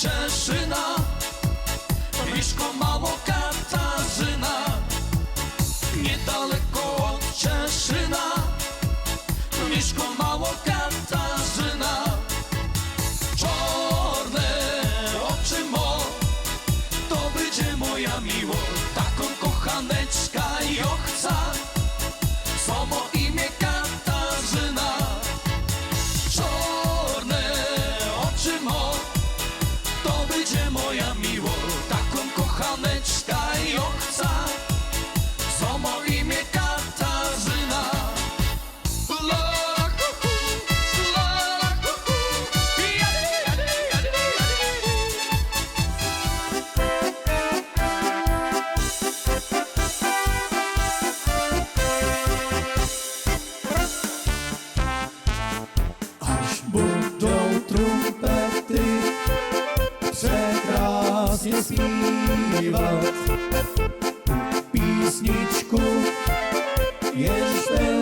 Cieszyna, Miszko mało Katarzyna, niedaleko od Cieszyna, Miszko mało Katarzyna, czarne oczy mo, to będzie moja miłość, taką kochaneczka ochca, krásně zpívat. Písničku, jež ten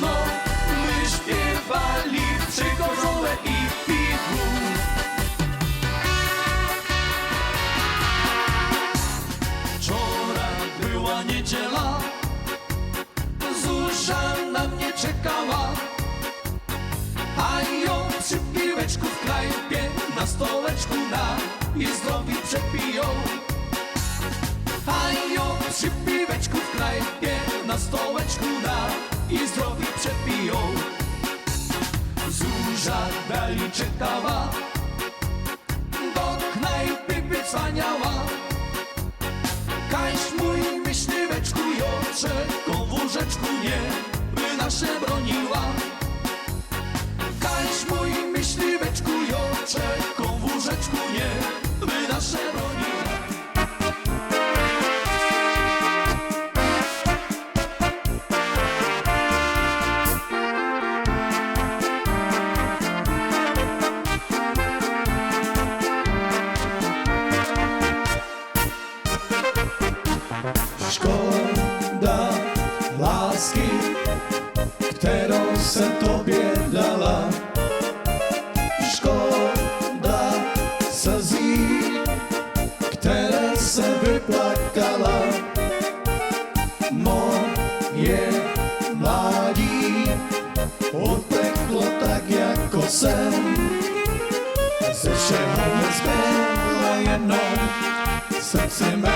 my śpiewali przykorzowe i piwu. Wczoraj była niedziela, Zuzia na mnie czekała, a ją przy piłeczku w knajpie na stoleczku na jej zdrowi przepiją. A ją przy piłeczku w knajpie na stoleczku na jej zdrowi Dalej czekała, do knajpy wycwaniała. Kaś mój myśliweczku jocze, kołóweczku nie, by nasze broniła. škoda lásky, kterou jsem tobě dala. Škoda slzí, které se vyplakala. Moje mládí uteklo tak, jako jsem. Ze všeho mě zbyla jenom srdce mé.